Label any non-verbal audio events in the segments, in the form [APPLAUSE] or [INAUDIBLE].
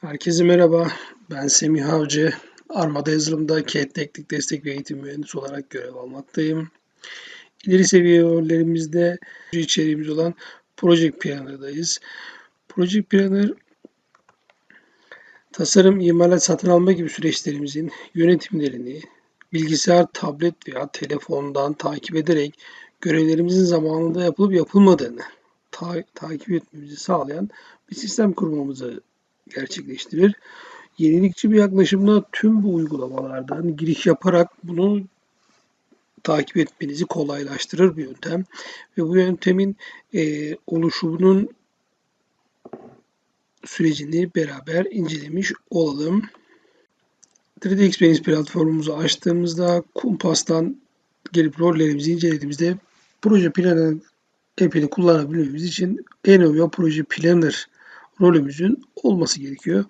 Herkese merhaba. Ben Semih Avcı. Armada yazılımda CAD teknik destek ve eğitim mühendisi olarak görev almaktayım. İleri seviye rollerimizde içeriğimiz olan Project Planner'dayız. Project Planner tasarım, imalat, satın alma gibi süreçlerimizin yönetimlerini bilgisayar, tablet veya telefondan takip ederek görevlerimizin zamanında yapılıp yapılmadığını ta- takip etmemizi sağlayan bir sistem kurmamızı gerçekleştirir. Yenilikçi bir yaklaşımla tüm bu uygulamalardan giriş yaparak bunu takip etmenizi kolaylaştırır bir yöntem. Ve bu yöntemin e, oluşumunun sürecini beraber incelemiş olalım. 3D Experience platformumuzu açtığımızda Kumpas'tan gelip rollerimizi incelediğimizde proje planner app'ini kullanabilmemiz için Enovia Proje Planner rolümüzün olması gerekiyor.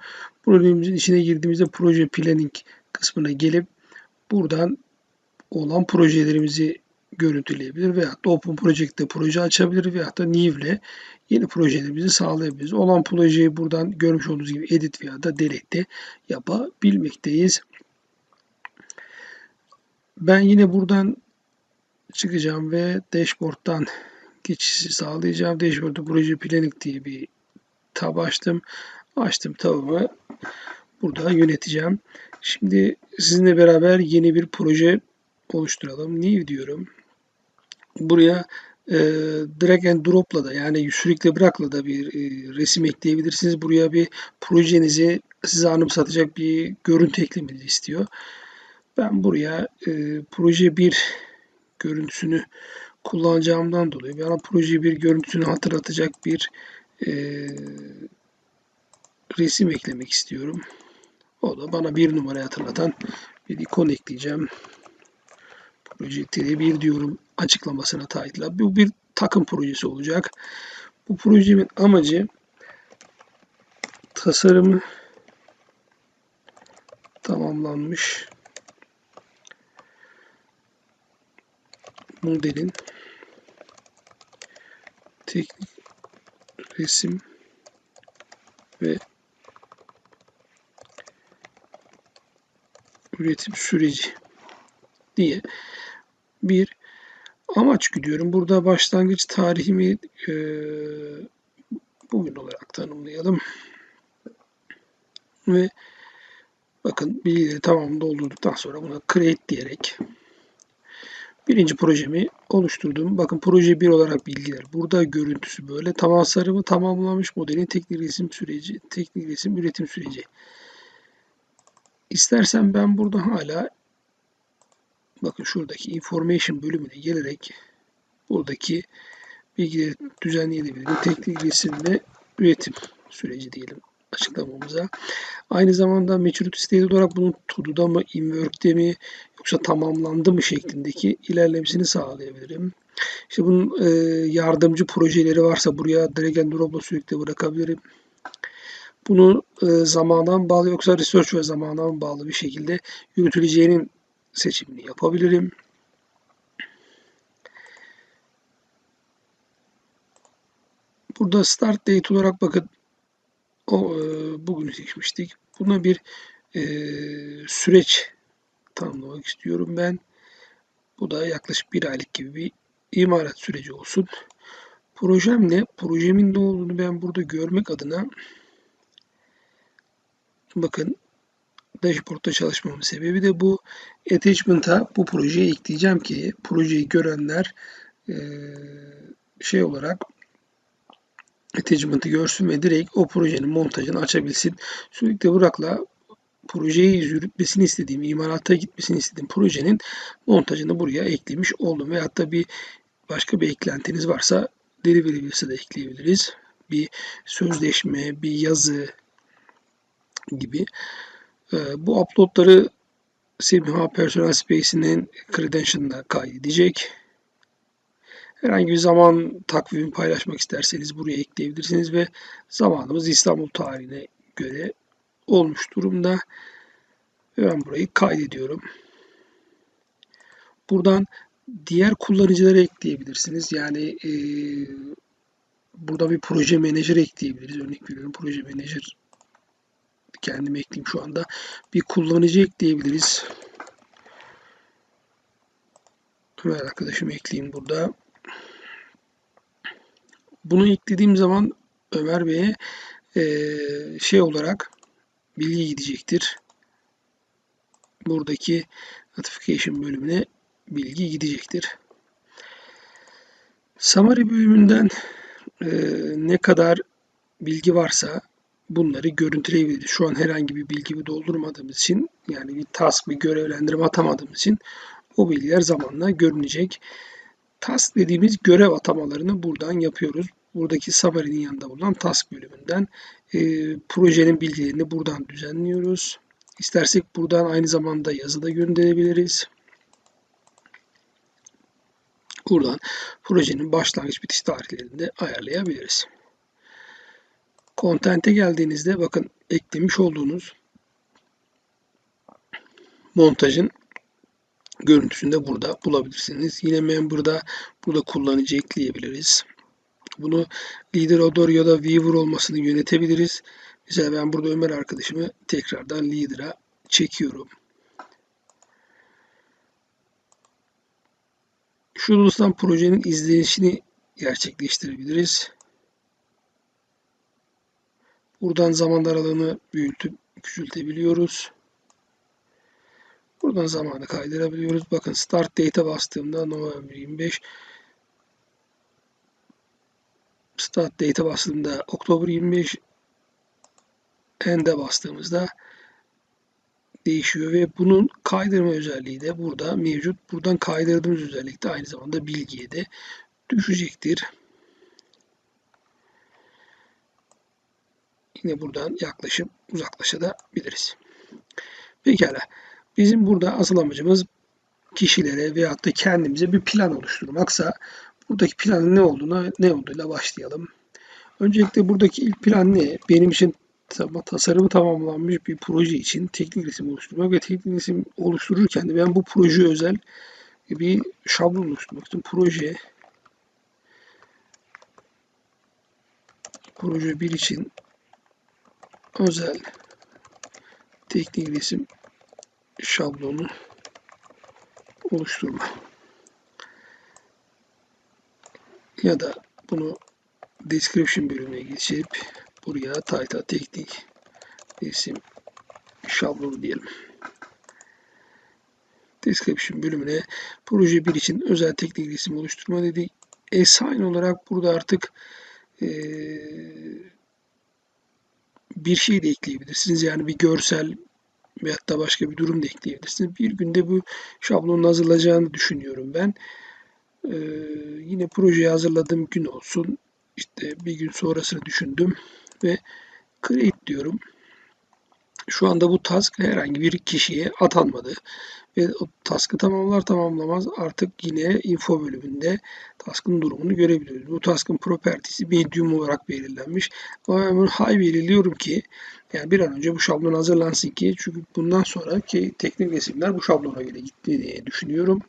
Bu rolümüzün içine girdiğimizde proje planning kısmına gelip buradan olan projelerimizi görüntüleyebilir veya da Open Project'te proje açabilir veya da New ile yeni projelerimizi sağlayabiliriz. Olan projeyi buradan görmüş olduğunuz gibi edit veya da delete de yapabilmekteyiz. Ben yine buradan çıkacağım ve dashboard'dan geçişi sağlayacağım. Dashboard'da proje planning diye bir tab açtım. Açtım tabımı burada yöneteceğim. Şimdi sizinle beraber yeni bir proje oluşturalım. New diyorum. Buraya e, drag and drop'la da yani sürükle bırakla da bir e, resim ekleyebilirsiniz. Buraya bir projenizi size anımsatacak bir görüntü eklemenizi istiyor. Ben buraya e, proje 1 görüntüsünü kullanacağımdan dolayı bana proje 1 görüntüsünü hatırlatacak bir e, resim eklemek istiyorum. O da bana bir numarayı hatırlatan bir ikon ekleyeceğim. Proje 1 diyorum açıklamasına taahhütle. Bu bir takım projesi olacak. Bu projemin amacı tasarımı tamamlanmış modelin teknik resim ve üretim süreci diye bir amaç gidiyorum. Burada başlangıç tarihimi e, bugün olarak tanımlayalım. Ve bakın bilgileri tamam doldurduktan sonra buna create diyerek birinci projemi oluşturdum. Bakın proje 1 olarak bilgiler. Burada görüntüsü böyle. Tasarımı tamamlanmış modelin teknik resim süreci, teknik resim üretim süreci. İstersen ben burada hala bakın şuradaki information bölümüne gelerek buradaki bilgileri düzenleyebilirim. Teknik resim ve üretim süreci diyelim açıklamamıza. Aynı zamanda maturity state olarak bunun todo'da mı, inwork'te mi yoksa tamamlandı mı şeklindeki ilerlemesini sağlayabilirim. İşte bunun e, yardımcı projeleri varsa buraya drag and drop'la sürekli bırakabilirim. Bunu e, zamana bağlı yoksa research ve zamana bağlı bir şekilde yürütüleceğinin seçimini yapabilirim. Burada start date olarak bakın o e, bugün seçmiştik. Buna bir e, süreç tanımlamak istiyorum ben. Bu da yaklaşık bir aylık gibi bir imalat süreci olsun. Projem ne? Projemin ne olduğunu ben burada görmek adına bakın dashboard'da çalışmamın sebebi de bu attachment'a bu projeyi ekleyeceğim ki projeyi görenler e, şey olarak attachment'ı görsün ve direkt o projenin montajını açabilsin. Sürekli Burak'la projeyi yürütmesini istediğim, imalata gitmesini istediğim projenin montajını buraya eklemiş oldum. Ve hatta bir başka bir eklentiniz varsa delivery bilgisi de ekleyebiliriz. Bir sözleşme, bir yazı gibi. Ee, bu uploadları Simha Personal Space'inin credential'ına kaydedecek. Herhangi bir zaman takvimi paylaşmak isterseniz buraya ekleyebilirsiniz ve zamanımız İstanbul tarihine göre olmuş durumda. Ve ben burayı kaydediyorum. Buradan diğer kullanıcıları ekleyebilirsiniz. Yani e, burada bir proje menajer ekleyebiliriz. Örnek veriyorum proje menajer kendim ekleyeyim şu anda. Bir kullanıcı ekleyebiliriz. Ömer arkadaşımı ekleyeyim burada. Bunu eklediğim zaman Ömer Bey'e e, şey olarak bilgi gidecektir. Buradaki notification bölümüne bilgi gidecektir. Summary bölümünden e, ne kadar bilgi varsa bunları görüntüleyebiliriz. Şu an herhangi bir bilgi doldurmadığımız için yani bir task, bir görevlendirme atamadığımız için o bilgiler zamanla görünecek. Task dediğimiz görev atamalarını buradan yapıyoruz. Buradaki summary'nin yanında bulunan task bölümünden e, projenin bilgilerini buradan düzenliyoruz. İstersek buradan aynı zamanda yazıda gönderebiliriz. Buradan projenin başlangıç bitiş tarihlerini de ayarlayabiliriz. Content'e geldiğinizde bakın eklemiş olduğunuz montajın görüntüsünü de burada bulabilirsiniz. Yine member'da burada kullanıcı ekleyebiliriz. Bunu leader odor ya da viewer olmasını yönetebiliriz. Mesela ben burada Ömer arkadaşımı tekrardan leader'a çekiyorum. Şu husustan projenin izleyişini gerçekleştirebiliriz. Buradan zaman aralığını büyütüp küçültebiliyoruz. Buradan zamanı kaydırabiliyoruz. Bakın Start Date bastığımda November 25 Start Date'e bastığımda Oktober 25 End'e bastığımızda değişiyor ve bunun kaydırma özelliği de burada mevcut. Buradan kaydırdığımız özellik de aynı zamanda bilgiye de düşecektir. Yine buradan yaklaşıp uzaklaşabiliriz. Pekala. Bizim burada asıl amacımız kişilere veyahut da kendimize bir plan oluşturmaksa buradaki planın ne olduğuna ne olduğuyla başlayalım. Öncelikle buradaki ilk plan ne? Benim için tasarımı tamamlanmış bir proje için teknik resim oluşturmak ve teknik resim oluştururken de ben bu proje özel bir şablon oluşturmak istiyorum. Proje proje 1 için özel teknik resim şablonu oluşturma. Ya da bunu description bölümüne geçip buraya title teknik resim şablonu diyelim. Description bölümüne proje 1 için özel teknik resim oluşturma dedik. Assign olarak burada artık ee, bir şey de ekleyebilirsiniz. Yani bir görsel veyahut da başka bir durum da ekleyebilirsiniz. Bir günde bu şablonun hazırlayacağını düşünüyorum ben. Ee, yine projeyi hazırladığım gün olsun. İşte bir gün sonrasını düşündüm ve create diyorum. Şu anda bu task herhangi bir kişiye atanmadı. Ve o task'ı tamamlar tamamlamaz artık yine info bölümünde task'ın durumunu görebiliyoruz. Bu task'ın property'si medium olarak belirlenmiş. Ama ben bunu high belirliyorum ki yani bir an önce bu şablon hazırlansın ki çünkü bundan sonraki teknik resimler bu şablona göre gitti düşünüyorum.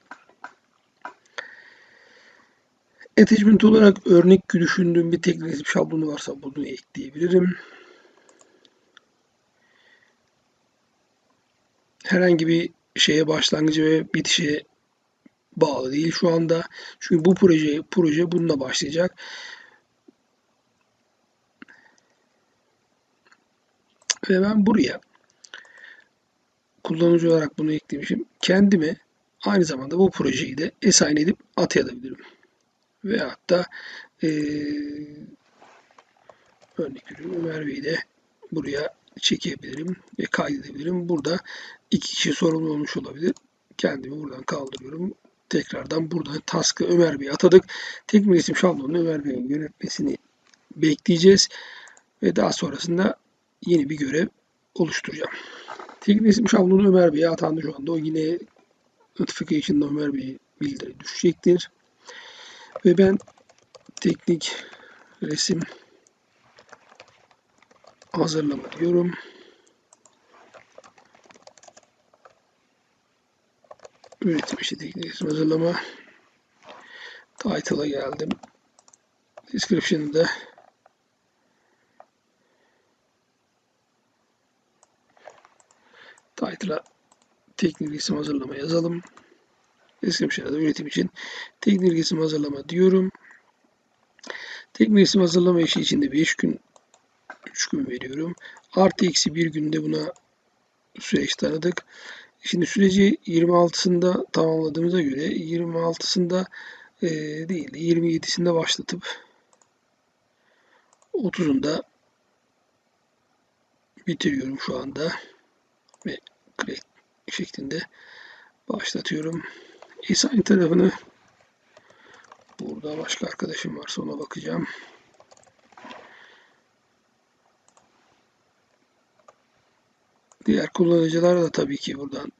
Attachment olarak örnek düşündüğüm bir teknik şablonu varsa bunu ekleyebilirim. Herhangi bir şeye başlangıcı ve bitişe bağlı değil şu anda. Çünkü bu proje proje bununla başlayacak. Ve ben buraya kullanıcı olarak bunu eklemişim. Kendime aynı zamanda bu projeyi de assign edip atayabilirim. Veyahut da ee, örnek veriyorum Ömer Bey'i de buraya çekebilirim ve kaydedebilirim. Burada iki kişi sorumlu olmuş olabilir. Kendimi buradan kaldırıyorum. Tekrardan buradan task'ı Ömer Bey'e atadık. Teknik isim şablonunu Ömer Bey'in yönetmesini bekleyeceğiz. Ve daha sonrasında yeni bir görev oluşturacağım. Teknik isim şablonu Ömer Bey'e atandı şu anda. O yine notification'da Ömer Bey'e bildiri düşecektir. Ve ben teknik resim hazırlama diyorum. Üretim işi teknik resim hazırlama. Title'a geldim. Description'da title'a teknik resim hazırlama yazalım. Resim şarada üretim için teknik resim hazırlama diyorum. Teknik resim hazırlama işi içinde 5 gün 3 gün veriyorum. Artı eksi bir günde buna süreç tanıdık. Şimdi süreci 26'sında tamamladığımıza göre 26'sında e, değil 27'sinde başlatıp 30'unda bitiriyorum şu anda ve create şeklinde başlatıyorum. İsa'nın tarafını burada başka arkadaşım varsa ona bakacağım. Diğer kullanıcılar da tabii ki buradan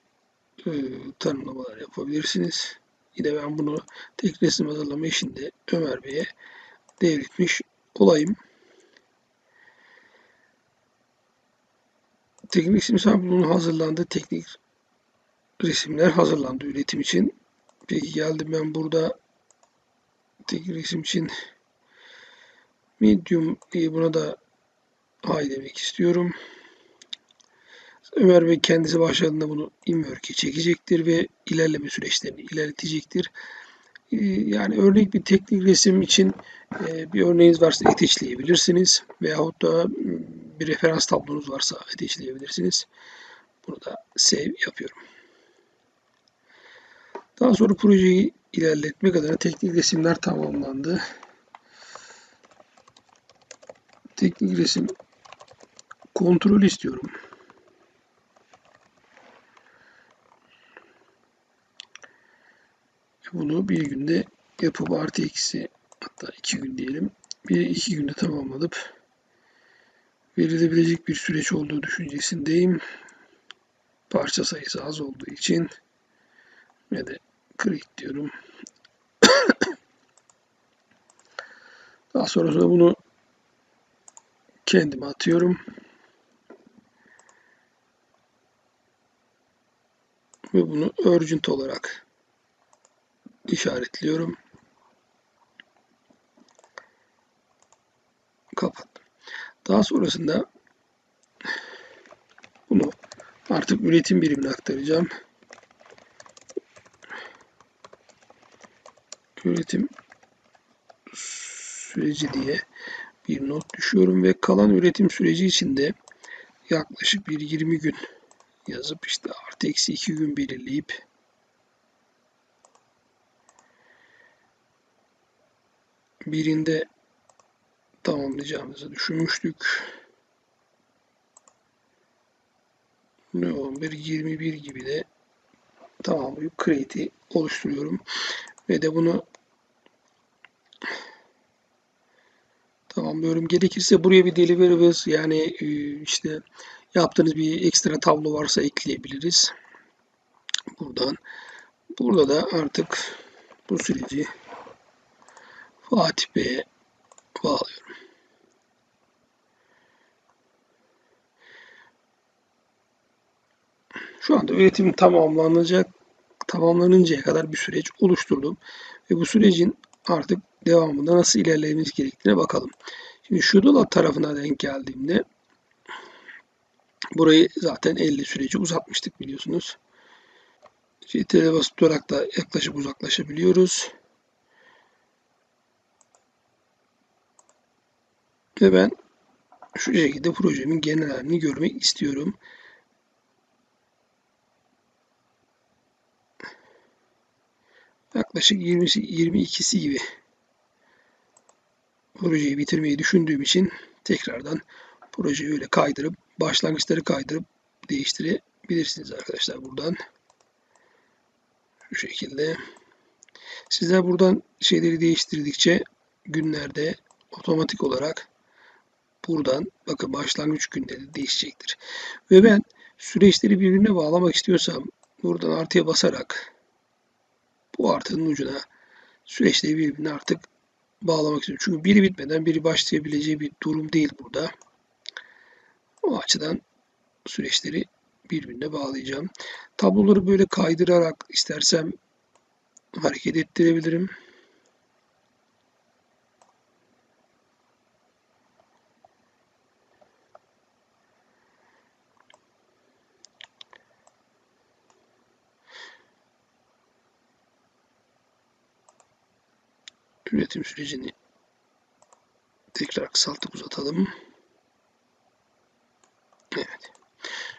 e, tanımlamalar yapabilirsiniz. Yine ben bunu tek resim hazırlama işinde Ömer Bey'e devretmiş olayım. Teknik resim sampulunun hazırlandığı teknik resimler hazırlandı üretim için. Peki geldim ben burada teknik resim için medium diye buna da hay demek istiyorum. Ömer Bey kendisi başladığında bunu InWork'e çekecektir ve ilerleme süreçlerini ilerletecektir. Ee, yani örnek bir teknik resim için e, bir örneğiniz varsa eteçleyebilirsiniz. Veyahut da bir referans tablonuz varsa eteçleyebilirsiniz. Bunu da save yapıyorum. Daha sonra projeyi ilerletmek adına teknik resimler tamamlandı. Teknik resim kontrol istiyorum. Bunu bir günde yapıp artı eksi hatta iki gün diyelim. Bir iki günde tamamladıp verilebilecek bir süreç olduğu düşüncesindeyim. Parça sayısı az olduğu için ve de create diyorum. [COUGHS] Daha sonrasında bunu kendime atıyorum. Ve bunu urgent olarak işaretliyorum. Kapattım. Daha sonrasında bunu artık üretim birimine aktaracağım. Üretim süreci diye bir not düşüyorum ve kalan üretim süreci içinde yaklaşık bir 20 gün yazıp işte artı eksi 2 gün belirleyip birinde tamamlayacağımızı düşünmüştük. Ne 11 21 gibi de tamamlayıp create'i oluşturuyorum ve de bunu tamamlıyorum. Gerekirse buraya bir deliverables yani e, işte yaptığınız bir ekstra tablo varsa ekleyebiliriz. Buradan. Burada da artık bu süreci Fatih Bey'e bağlıyorum. Şu anda üretim tamamlanacak, tamamlanıncaya kadar bir süreç oluşturdum. Ve bu sürecin artık devamında nasıl ilerlememiz gerektiğine bakalım. Şimdi Şudola tarafına denk geldiğimde burayı zaten 50 süreci uzatmıştık biliyorsunuz. CTRL'e basıp tutarak da yaklaşık uzaklaşabiliyoruz. Ve ben şu şekilde projemin genel halini görmek istiyorum. Yaklaşık 20'si 22'si gibi projeyi bitirmeyi düşündüğüm için tekrardan projeyi öyle kaydırıp başlangıçları kaydırıp değiştirebilirsiniz arkadaşlar buradan. Şu şekilde. Sizler buradan şeyleri değiştirdikçe günlerde otomatik olarak buradan bakın başlangıç günleri değişecektir. Ve ben süreçleri birbirine bağlamak istiyorsam buradan artıya basarak bu artının ucuna süreçleri birbirine artık bağlamak istiyorum. Çünkü biri bitmeden biri başlayabileceği bir durum değil burada. O açıdan süreçleri birbirine bağlayacağım. Tabloları böyle kaydırarak istersem hareket ettirebilirim. Üretim sürecini tekrar kısaltıp uzatalım. Evet.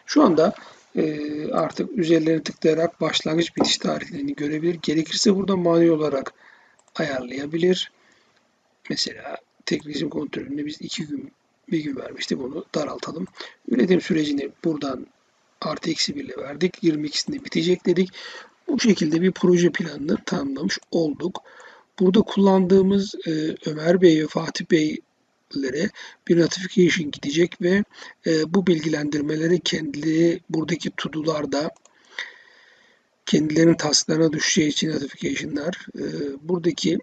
Şu anda e, artık üzerlerine tıklayarak başlangıç bitiş tarihlerini görebilir. Gerekirse burada manuel olarak ayarlayabilir. Mesela tek resim kontrolünde biz iki gün bir gün vermiştik. Bunu daraltalım. Üretim sürecini buradan artı eksi 1 ile verdik. 22'sinde bitecek dedik. Bu şekilde bir proje planını tanımlamış olduk. Burada kullandığımız e, Ömer Bey ve Fatih Beylere bir notification gidecek ve e, bu bilgilendirmeleri kendileri buradaki tudularda kendilerinin tasklarına düşeceği için notification'lar e, buradaki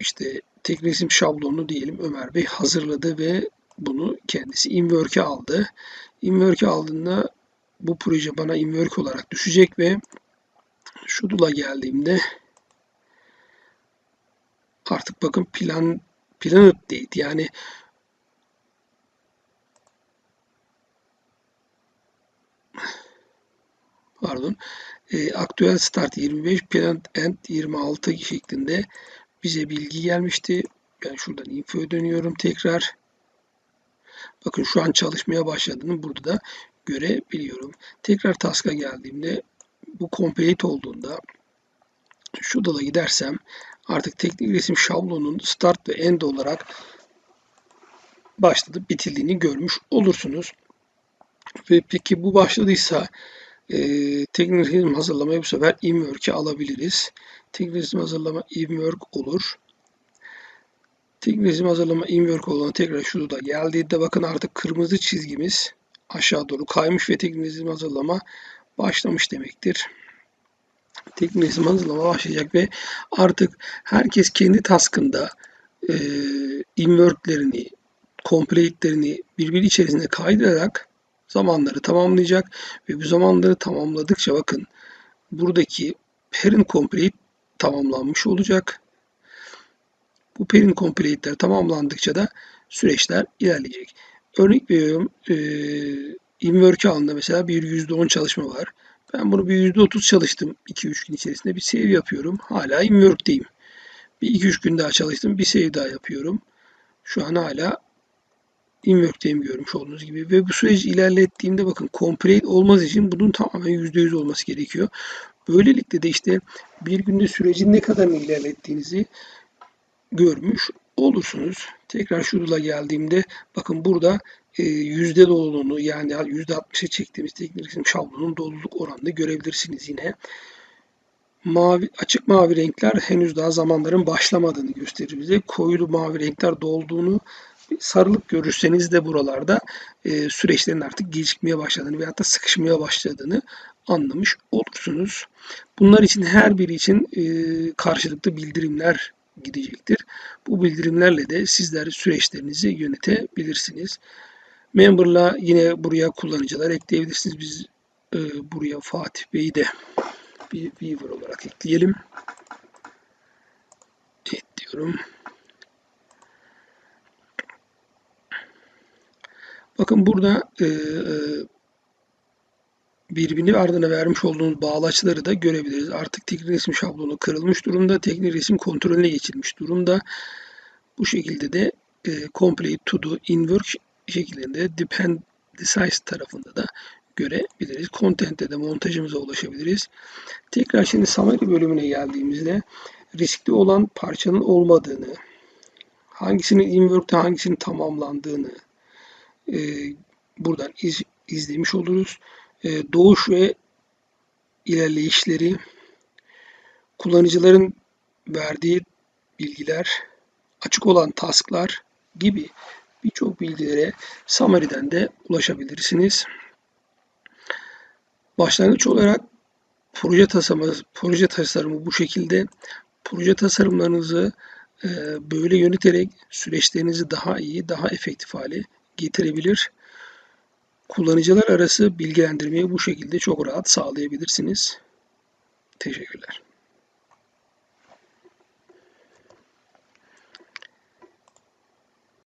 işte tek resim şablonu diyelim Ömer Bey hazırladı ve bunu kendisi Inwork'e aldı. Inwork'e aldığında bu proje bana Inwork olarak düşecek ve Şudul'a geldiğimde artık bakın plan plan update yani pardon e, aktüel start 25 plan end 26 şeklinde bize bilgi gelmişti. Ben şuradan infoya dönüyorum tekrar. Bakın şu an çalışmaya başladığını burada da görebiliyorum. Tekrar task'a geldiğimde bu complete olduğunda şu dala gidersem artık teknik resim şablonun start ve end olarak başladı bitirdiğini görmüş olursunuz. Ve peki bu başladıysa e, teknik resim hazırlamayı bu sefer Inwork'e alabiliriz. Teknik resim hazırlama Inwork olur. Teknik resim hazırlama Inwork olan tekrar şurada geldiğinde bakın artık kırmızı çizgimiz aşağı doğru kaymış ve teknik resim hazırlama başlamış demektir. Teknik resim hazırlama başlayacak ve artık herkes kendi taskında e, inworklerini, complete'lerini birbiri içerisinde kaydırarak zamanları tamamlayacak ve bu zamanları tamamladıkça bakın buradaki parent complete tamamlanmış olacak. Bu parent complete'ler tamamlandıkça da süreçler ilerleyecek. Örnek veriyorum e, Inwork alanında mesela bir %10 çalışma var. Ben bunu bir %30 çalıştım 2-3 gün içerisinde bir save yapıyorum. Hala Inwork'teyim. Bir 2-3 gün daha çalıştım bir save daha yapıyorum. Şu an hala Inwork'teyim görmüş olduğunuz gibi. Ve bu süreci ilerlettiğimde bakın complete olmaz için bunun tamamen %100 olması gerekiyor. Böylelikle de işte bir günde sürecin ne kadarını ilerlettiğinizi görmüş olursunuz. Tekrar şurada geldiğimde bakın burada yüzde doluluğunu yani yüzde 60'a çektiğimiz teknik resim şablonun doluluk oranını görebilirsiniz yine. Mavi, açık mavi renkler henüz daha zamanların başlamadığını gösterir bize. Koyu mavi renkler dolduğunu sarılıp görürseniz de buralarda e, süreçlerin artık gecikmeye başladığını veyahut da sıkışmaya başladığını anlamış olursunuz. Bunlar için her biri için e, karşılıklı bildirimler gidecektir. Bu bildirimlerle de sizler süreçlerinizi yönetebilirsiniz. Member'la yine buraya kullanıcılar ekleyebilirsiniz. Biz e, buraya Fatih Bey'i de bir viewer olarak ekleyelim. Evet diyorum. Bakın burada e, e, birbirini ardına vermiş olduğunuz bağlaçları da görebiliriz. Artık teknik resim şablonu kırılmış durumda. Teknik resim kontrolüne geçilmiş durumda. Bu şekilde de e, complete to do in work şeklinde depend size tarafında da görebiliriz. Content'te de montajımıza ulaşabiliriz. Tekrar şimdi summary bölümüne geldiğimizde riskli olan parçanın olmadığını, hangisinin in work'te hangisinin tamamlandığını e, buradan iz, izlemiş oluruz e, doğuş ve ilerleyişleri, kullanıcıların verdiği bilgiler, açık olan tasklar gibi birçok bilgilere Summary'den de ulaşabilirsiniz. Başlangıç olarak proje tasarımı, proje tasarımı bu şekilde. Proje tasarımlarınızı e, böyle yöneterek süreçlerinizi daha iyi, daha efektif hale getirebilir. Kullanıcılar arası bilgilendirmeyi bu şekilde çok rahat sağlayabilirsiniz. Teşekkürler.